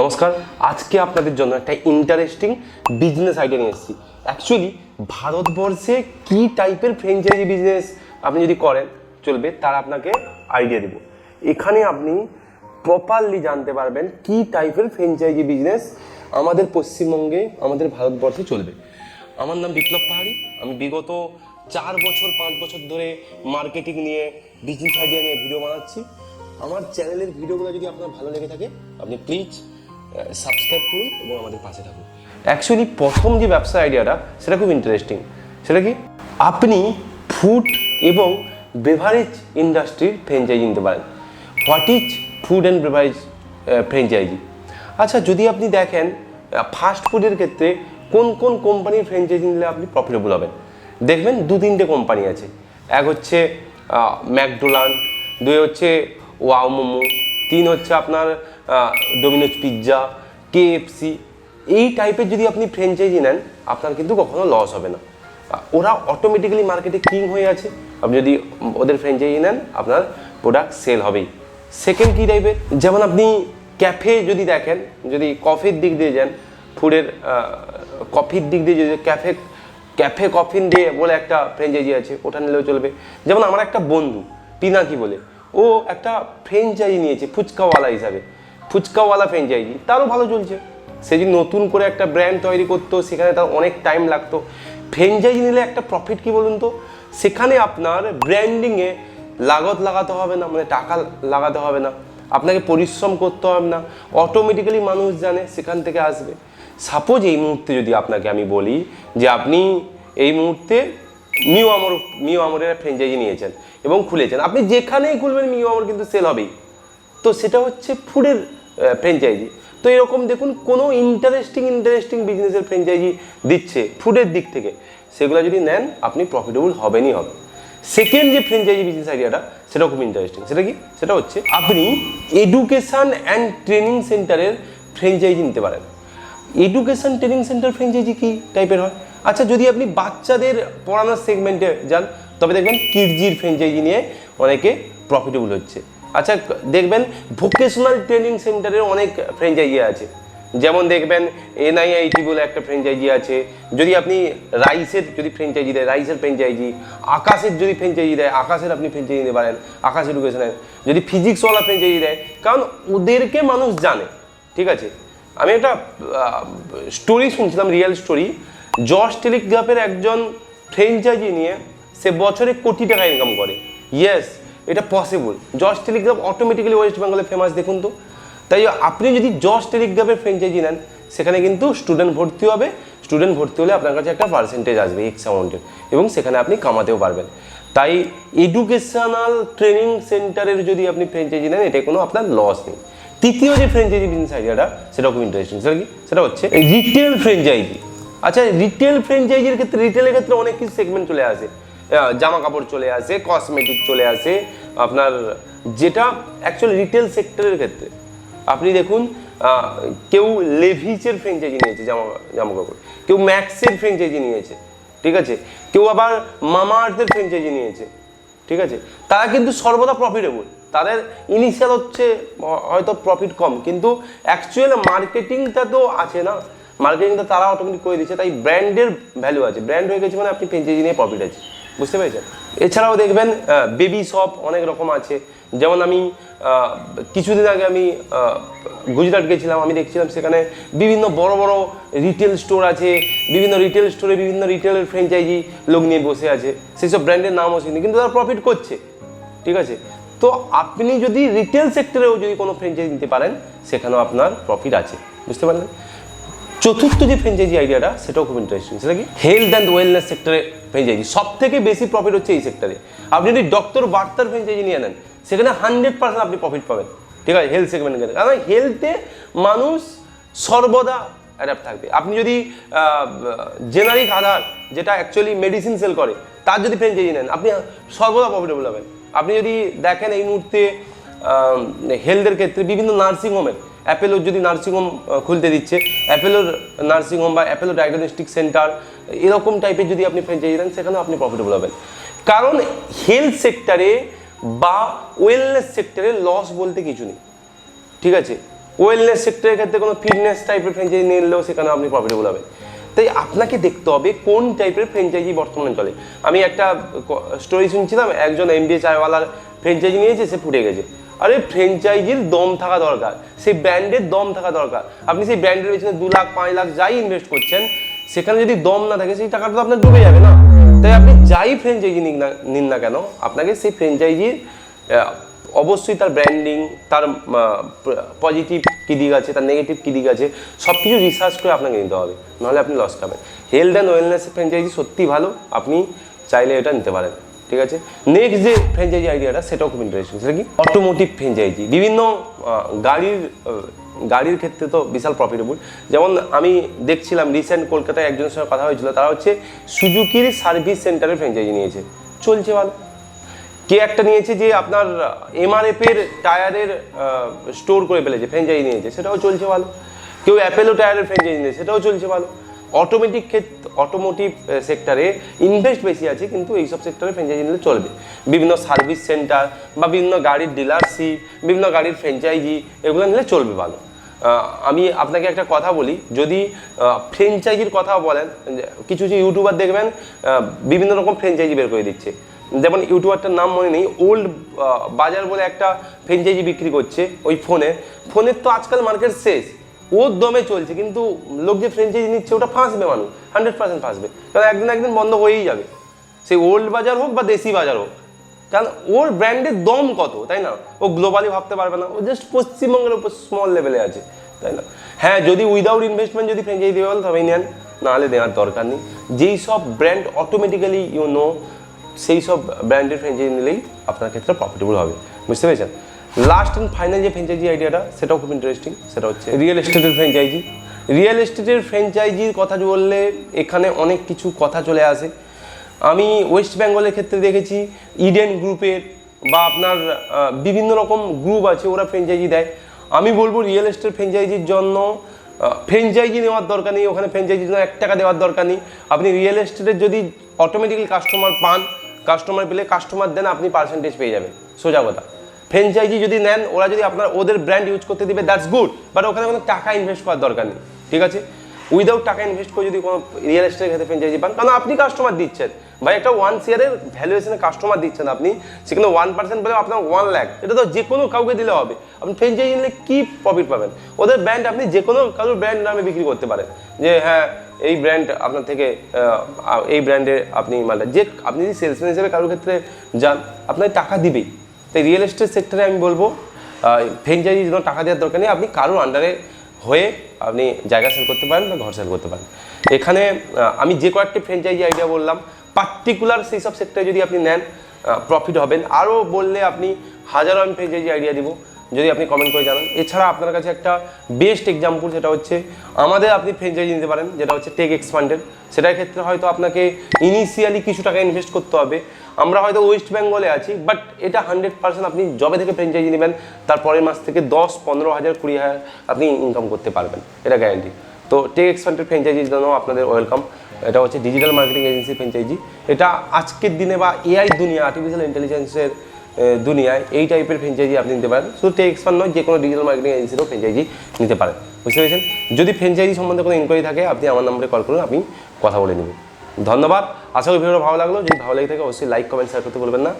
নমস্কার, আজকে আপনাদের জন্য একটা ইন্টারেস্টিং বিজনেস আইডিয়া নিয়ে এসেছি। অ্যাকচুয়ালি ভারতবর্ষে কি টাইপের ফ্র্যাঞ্চাইজি বিজনেস আপনি যদি করেন, চলবে, তার আপনাকে আইডিয়া দেব। এখানে আপনি প্রপারলি জানতে পারবেন কি টাইপের ফ্র্যাঞ্চাইজি বিজনেস আমাদের পশ্চিমবঙ্গে, আমাদের ভারতবর্ষে চলবে। আমার নাম বিপ্লব পাহাড়ি, আমি বিগত চার বছর, পাঁচ বছর ধরে মার্কেটিং নিয়ে বিজনেস আইডিয়া নিয়ে ভিডিও বানাচ্ছি। আমার চ্যানেলের ভিডিওগুলো যদি আপনার ভালো লেগে থাকে, আপনি প্লিজ সাবস্ক্রাইব করুন এবং আমাদের পাশে থাকুন। অ্যাকচুয়ালি প্রথম যে ব্যবসা আইডিয়াটা সেটা খুব ইন্টারেস্টিং সেটা কি? আপনি ফুড এবং বেভারেজ ইন্ডাস্ট্রির ফ্র্যাঞ্চাইজি নিতে পারেন। What is food and beverage franchisee আচ্ছা যদি আপনি দেখেন ফাস্ট ফুডের ক্ষেত্রে কোন কোন কোম্পানির ফ্র্যাঞ্চাইজি নিলে আপনি প্রফিটেবল হবেন? দেখবেন দু, তিনটে কোম্পানি আছে। এক হচ্ছে ম্যাকডোনাল্ড, দুই হচ্ছে ওয়াও মোমো, তিন হচ্ছে আপনার ডোমিনোজ পিৎজা কেএফসি এই টাইপের যদি আপনি ফ্র্যাঞ্চাইজি নেন, আপনার কিন্তু কখনো লস হবে না। ওরা অটোমেটিক্যালি মার্কেটে কিং হয়ে আছে। আপনি যদি ওদের ফ্র্যাঞ্চাইজি নেন, আপনার প্রোডাক্ট সেল হবেই। সেকেন্ড কী টাইপের যেমন আপনি ক্যাফে যদি দেখেন, যদি কফির দিক দিয়ে যান ফুডের কফির দিক দিয়ে যদি ক্যাফে ক্যাফে কফিন ডে বলে একটা ফ্র্যাঞ্চাইজি আছে, ওটা নিলেও চলবে। যেমন আমার একটা বন্ধু পিনাকি বলে, ও একটা ফ্র্যাঞ্চাইজি নিয়েছে, ফুচকাওয়ালা হিসাবে। ফুচকাওয়ালা ফ্র্যাঞ্চাইজি তারও ভালো চলছে। সে যদি নতুন করে একটা ব্র্যান্ড তৈরি করতো, সেখানে তার অনেক টাইম লাগতো। ফ্র্যাঞ্চাইজি নিলে একটা প্রফিট কি বলুন তো? সেখানে আপনার ব্র্যান্ডিংয়ে লাগত লাগাতে হবে না মানে টাকা লাগাতে হবে না। আপনাকে পরিশ্রম করতে হবে না। অটোমেটিক্যালি মানুষ জানে সেখান থেকে আসবে। সাপোজ এই মুহূর্তে যদি আপনাকে আমি বলি যে আপনি এই মুহূর্তে মিও আমর মিও আমরের ফ্র্যাঞ্চাইজি নিয়েছেন এবং খুলেছেন। আপনি যেখানেই খুলবেন মিও আমর কিন্তু সেল হবেই। তো সেটা হচ্ছে ফুডের ফ্র্যাঞ্চাইজি তো এরকম দেখুন, কোনো ইন্টারেস্টিং ইন্টারেস্টিং বিজনেসের ফ্র্যাঞ্চাইজি দিচ্ছে ফুডের দিক থেকে। সেগুলো যদি নেন, আপনি প্রফিটেবল হবেনই হবে। সেকেন্ড যে ফ্র্যাঞ্চাইজি বিজনেস আইডিয়াটা সেটাও খুব ইন্টারেস্টিং সেটা কি? সেটা হচ্ছে আপনি এডুকেশন অ্যান্ড ট্রেনিং সেন্টারের ফ্র্যাঞ্চাইজি নিতে পারেন। এডুকেশন ট্রেনিং সেন্টার ফ্র্যাঞ্চাইজি কী টাইপের হয়? আচ্ছা যদি আপনি বাচ্চাদের পড়ানোর সেগমেন্টে যান, তবে দেখবেন কিডজির ফ্র্যাঞ্চাইজি নিয়ে অনেকে প্রফিটেবল হচ্ছে। আচ্ছা দেখবেন ভোকেশনাল ট্রেনিং সেন্টারের অনেক ফ্র্যাঞ্চাইজি আছে। যেমন দেখবেন এনআইআইটি বলে একটা ফ্র্যাঞ্চাইজি আছে। যদি আপনি রাইসের যদি ফ্র্যাঞ্চাইজি দেয়, রাইসের ফ্র্যাঞ্চাইজি আকাশের যদি ফ্র্যাঞ্চাইজি দেয়, আকাশের আপনি ফ্র্যাঞ্চাইজি নিতে পারেন আকাশ এডুকেশনের যদি ফিজিক্সওয়ালা ফ্র্যাঞ্চাইজি দেয়, কারণ ওদেরকে মানুষ জানে, ঠিক আছে? আমি একটা স্টোরি শুনছিলাম রিয়েল স্টোরি জর্জ টেলিগ্রাফের একজন ফ্র্যাঞ্চাইজি নিয়ে সে বছরে কোটি টাকা ইনকাম করে। ইয়েস এটা possible George Telegraph automatically west বেঙ্গলে ফেমাস দেখুন তো। তাই আপনি যদি জর্জ টেলিগ্রাফের ফ্র্যাঞ্চাইজি নেন, সেখানে কিন্তু স্টুডেন্ট ভর্তি হবে। স্টুডেন্ট ভর্তি হলে আপনার কাছে একটা পার্সেন্টেজ আসবে এক্স অ্যামাউন্টের এবং সেখানে আপনি কামাতেও পারবেন। তাই এডুকেশনাল ট্রেনিং সেন্টারের যদি আপনি ফ্র্যাঞ্চাইজি নেন এটা কোনো আপনার লস নেই। তৃতীয় যে ফ্র্যাঞ্চাইজি বিজনেস আইডিয়াটা সেটা খুব ইন্টারেস্টিং সেটা কি? সেটা হচ্ছে রিটেল ফ্র্যাঞ্চাইজি আচ্ছা রিটেল ফ্র্যাঞ্চাইজির ক্ষেত্রে রিটেলের ক্ষেত্রে অনেক কিছু সেগমেন্ট চলে আসে। জামা কাপড় চলে আসে কসমেটিক চলে আসে। আপনার যেটা অ্যাকচুয়ালি রিটেল সেক্টরের ক্ষেত্রে। আপনি দেখুন কেউ লেভিচের ফ্র্যাঞ্চাইজি নিয়েছে জামা জামা কাপড় কেউ ম্যাক্সের ফ্র্যাঞ্চাইজি নিয়েছে, ঠিক আছে? কেউ আবার মামা আর্থের নিয়েছে, ঠিক আছে? তারা কিন্তু সর্বদা প্রফিটেবল তাদের ইনিশিয়াল হচ্ছে, হয়তো প্রফিট কম, কিন্তু অ্যাকচুয়াল মার্কেটিংটা তো আছে না। মার্কেটিংটা তারা অটোমেটিক করে দিচ্ছে, তাই ব্র্যান্ডের ভ্যালু আছে। ব্র্যান্ড হয়ে গেছে মানে আপনি ফ্র্যাঞ্চাইজি নিয়ে প্রফিট আছে বুঝতে পেরেছেন? এছাড়াও দেখবেন বেবি শপ অনেক রকম আছে। যেমন আমি কিছুদিন আগে আমি গুজরাট গেছিলাম, আমি দেখছিলাম সেখানে বিভিন্ন বড় বড় রিটেল স্টোর আছে, বিভিন্ন রিটেল স্টোরে বিভিন্ন রিটেলের ফ্র্যাঞ্চাইজি লোক নিয়ে বসে আছে। সেসব ব্র্যান্ডের নামও শুনি কিন্তু তারা প্রফিট করছে। ঠিক আছে? তো আপনি যদি রিটেল সেক্টরেও যদি কোনো ফ্র্যাঞ্চাইজি নিতে পারেন, সেখানেও আপনার প্রফিট আছে। বুঝতে পারলেন? চতুর্থ যে ফ্র্যাঞ্চাইজি আইডিয়াটা সেটাও খুব ইন্টারেস্টিং সেটা কি? হেলথ অ্যান্ড ওয়েলনেস সেক্টরে ফ্র্যাঞ্চাইজি সব থেকে বেশি প্রফিট হচ্ছে এই সেক্টরে আপনি যদি ডক্টর বার্তার ফ্র্যাঞ্চাইজি নিয়ে নেন, সেখানে হান্ড্রেড পার্সেন্ট আপনি প্রফিট পাবেন। ঠিক আছে? হেলথ সেগমেন্টের ক্ষেত্রে। কারণ হেলথে মানুষ সর্বদা অ্যাডাপ্ট থাকবে। আপনি যদি জেনারিক আধার, যেটা অ্যাকচুয়ালি মেডিসিন সেল করে, তার যদি ফ্র্যাঞ্চাইজি নেন, আপনি সর্বদা প্রফিটেবল হবেন। আপনি যদি দেখেন এই মুহূর্তে হেলথের ক্ষেত্রে বিভিন্ন নার্সিংহোমের অ্যাপেলোর যদি নার্সিংহোম খুলতে দিচ্ছে অ্যাপেলোর নার্সিংহোম বা অ্যাপেলো ডায়াগনস্টিক সেন্টার এরকম টাইপের যদি আপনি ফ্র্যাঞ্চাইজি দেন, সেখানেও আপনি প্রফিটেবল হবেন। কারণ হেলথ সেক্টরে বা ওয়েলনেস সেক্টরে লস বলতে কিছু নেই। ঠিক আছে? ওয়েলনেস সেক্টরের ক্ষেত্রে কোনো ফিটনেস টাইপের ফ্র্যাঞ্চাইজি নিলেও সেখানে আপনি প্রফিটেবল হবেন। তাই আপনাকে দেখতে হবে কোন টাইপের ফ্র্যাঞ্চাইজি বর্তমানে চলে। আমি একটা স্টোরি শুনছিলাম, একজন এম এমবিএ চায়ওয়ালার ফ্র্যাঞ্চাইজি নিয়েছে, সে ফুটে গেছে। আরে ফ্র্যাঞ্চাইজির দম থাকা দরকার, সেই ব্র্যান্ডের দম থাকা দরকার। আপনি সেই ব্র্যান্ডের পেছনে দু লাখ, পাঁচ লাখ যাই ইনভেস্ট করছেন সেখানে যদি দম না থাকে, সেই টাকাটা তো আপনার ডুবে যাবে না। তাই আপনি যাই ফ্র্যাঞ্চাইজি নিন না নিন না কেন, আপনাকে সেই ফ্র্যাঞ্চাইজির অবশ্যই তার ব্র্যান্ডিং তার পজিটিভ কী দিক আছে, তার নেগেটিভ কী দিক আছে সব কিছু রিসার্চ করে আপনাকে নিতে হবে। নাহলে আপনি লস খাবেন। হেলথ অ্যান্ড ওয়েলনেস ফ্র্যাঞ্চাইজি সত্যি ভালো, আপনি চাইলে এটা নিতে পারেন। ঠিক আছে? নেক্সট যে ফ্র্যাঞ্চাইজি আইডিয়াটা সেটাও খুব ইন্টারেস্টিং সেটা কি? অটোমোটিভ ফ্র্যাঞ্চাইজি বিভিন্ন গাড়ির গাড়ির ক্ষেত্রে তো বিশাল প্রফিটেবল যেমন আমি দেখছিলাম রিসেন্ট কলকাতায় একজনের সঙ্গে কথা হয়েছিল, তারা হচ্ছে সুজুকির সার্ভিস সেন্টারের ফ্র্যাঞ্চাইজি নিয়েছে। চলছে ভালো। কে একটা নিয়েছে যে আপনার এমআরএফ এর টায়ারের স্টোর করে ফেলেছে ফ্র্যাঞ্চাইজি নিয়েছে, সেটাও চলছে ভালো। কেউ অ্যাপেলো টায়ারের ফ্র্যাঞ্চাইজি নিয়েছে, সেটাও চলছে ভালো। অটোমেটিক ক্ষেত্রে অটোমোটিভ সেক্টরে ইনভেস্ট বেশি আছে, কিন্তু এইসব সেক্টরে ফ্র্যাঞ্চাইজি নিলে চলবে। বিভিন্ন সার্ভিস সেন্টার বা বিভিন্ন গাড়ির ডিলারশিপ বিভিন্ন গাড়ির ফ্র্যাঞ্চাইজি এগুলো নিলে চলবে ভালো। আমি আপনাকে একটা কথা বলি, যদি ফ্র্যাঞ্চাইজির কথা বলেন কিছু কিছু ইউটিউবার দেখবেন বিভিন্ন রকম ফ্র্যাঞ্চাইজি বের করে দিচ্ছে। যেমন ইউটিউবারটার নাম মনে নেই ওল্ড বাজার বলে একটা ফ্র্যাঞ্চাইজি বিক্রি করছে ওই ফোনে ফোনের তো আজকাল মার্কেট শেষ। ওর দমে চলছে, কিন্তু লোক যে ফ্র্যাঞ্চাইজি নিচ্ছে, ওটা ফাঁসবে মানুষ। হান্ড্রেড পার্সেন্ট ফাঁসবে। কারণ একদিন একদিন বন্ধ হয়েই যাবে। সেই ওল্ড বাজার হোক বা দেশি বাজার হোক। কারণ ওর ব্র্যান্ডের দম কত, তাই না? ও গ্লোবালি ভাবতে পারবে না। ও জাস্ট পশ্চিমবঙ্গের উপর স্মল লেভেলে আছে, তাই না? হ্যাঁ যদি উইদাউট ইনভেস্টমেন্ট যদি ফ্র্যাঞ্চাইজি দেওয়া তবেই নেন। নাহলে দেওয়ার দরকার নেই। যেই সব ব্র্যান্ড অটোমেটিক্যালি ইউ নো সেই সব ব্র্যান্ডের ফ্র্যাঞ্চাইজি নিলেই আপনার ক্ষেত্রে প্রফিটেবল হবে। বুঝতে পেরেছেন? লাস্ট অ্যান্ড ফাইনাল যে ফ্র্যাঞ্চাইজি আইডিয়াটা সেটাও খুব ইন্টারেস্টিং সেটা হচ্ছে রিয়েল এস্টেটের ফ্র্যাঞ্চাইজি রিয়েল এস্টেটের ফ্র্যাঞ্চাইজির কথা বললে এখানে অনেক কিছু কথা চলে আসে। আমি ওয়েস্ট বেঙ্গলের ক্ষেত্রে দেখেছি ইডেন গ্রুপের বা আপনার বিভিন্ন রকম গ্রুপ আছে, ওরা ফ্র্যাঞ্চাইজি দেয়। আমি বলব রিয়েল এস্টেট ফ্র্যাঞ্চাইজির জন্য ফ্র্যাঞ্চাইজি নেওয়ার দরকার নেই, ওখানে ফ্র্যাঞ্চাইজির জন্য এক টাকা দেওয়ার দরকার নেই। আপনি রিয়েল এস্টেটের যদি অটোমেটিক্যালি কাস্টমার পান কাস্টমার পেলে কাস্টমার দেন, আপনি পার্সেন্টেজ পেয়ে যাবেন। সোজা কথা। ফ্র্যাঞ্চাইজি যদি নেন, ওরা যদি আপনার ওদের ব্র্যান্ড ইউজ করতে দিবে দ্যাটস গুড বাট ওখানে কোনো টাকা ইনভেস্ট করার দরকার নেই, ঠিক আছে? উইদাউট টাকা ইনভেস্ট করে যদি কোনো রিয়েল এস্টেটের ক্ষেত্রে ফ্র্যাঞ্চাইজি পান কারণ আপনি কাস্টমার দিচ্ছেন। ভাই, একটা ওয়ান শেয়ারের ভ্যালুয়েশনে কাস্টমার দিচ্ছেন আপনি, সেখানে ওয়ান পার্সেন্ট পেলে আপনার ওয়ান ল্যাক এটা তো যে কোনো কাউকে দিলে হবে। আপনি ফ্র্যাঞ্চাইজি নিলে কী প্রফিট পাবেন? ওদের ব্র্যান্ড আপনি যে কোনো কারোর ব্র্যান্ড নামে বিক্রি করতে পারেন। যে হ্যাঁ এই ব্র্যান্ড আপনার থেকে এই ব্র্যান্ডে আপনি মানে যে, আপনি যদি সেলসম্যান হিসেবে কারোর ক্ষেত্রে যান আপনার টাকা দিবেই। তাই রিয়েল এস্টেট সেক্টরে আমি বলব ফ্র্যাঞ্চাইজির জন্য টাকা দেওয়ার দরকার নেই, আপনি কারোর আন্ডারে হয়ে আপনি জায়গা সেল করতে পারেন বা ঘর সেল করতে পারেন। এখানে আমি যে কয়েকটি ফ্র্যাঞ্চাইজি আইডিয়া বললাম পার্টিকুলার সেই সব সেক্টরে যদি আপনি নেন প্রফিট হবেন। আরও বললে আপনি হাজারো আমি ফ্র্যাঞ্চাইজি আইডিয়া দিব, যদি আপনি কমেন্ট করে জানান। এছাড়া আপনার কাছে একটা বেস্ট এক্সাম্পল সেটা হচ্ছে, আমাদের আপনি ফ্র্যাঞ্চাইজি নিতে পারেন, যেটা হচ্ছে টেক এক্সপান্ডেড সেটার ক্ষেত্রে হয়তো আপনাকে ইনিশিয়ালি কিছু টাকা ইনভেস্ট করতে হবে। আমরা হয়তো ওয়েস্ট বেঙ্গলে আছি বাট এটা হান্ড্রেড পার্সেন্ট আপনি জবে থেকে ফ্র্যাঞ্চাইজি নেবেন তার পরের মাস থেকে দশ, পনেরো হাজার, কুড়ি হাজার আপনি ইনকাম করতে পারবেন, এটা গ্যারান্টি তো টেক এক্সপান্ডেড ফ্র্যাঞ্চাইজির জন্য আপনাদের ওয়েলকাম এটা হচ্ছে ডিজিটাল মার্কেটিং এজেন্সি ফ্র্যাঞ্চাইজি এটা আজকের দিনে বা এআই দুনিয়া আর্টিফিশিয়াল ইন্টেলিজেন্সের দুনিয়ায় এই টাইপের ফ্র্যাঞ্চাইজি আপনি নিতে পারেন। শুধু টেক এক্সপান্ড নয় যে কোনো ডিজিটাল মার্কেটিং এজেন্সিরও ফ্র্যাঞ্চাইজি নিতে পারেন। বুঝতে পেরেছেন? যদি ফ্র্যাঞ্চাইজি সম্বন্ধে কোনো ইনকোয়ারি থাকে, আপনি আমার নম্বরে কল করুন আপনি কথা বলে নেবেন ধন্যবাদ। আশা করি ভিডিওটা ভালো লাগল। যদি ভালো লেগে থাকে, অবশ্যই লাইক কমেন্ট শেয়ার করতে বলবেন না।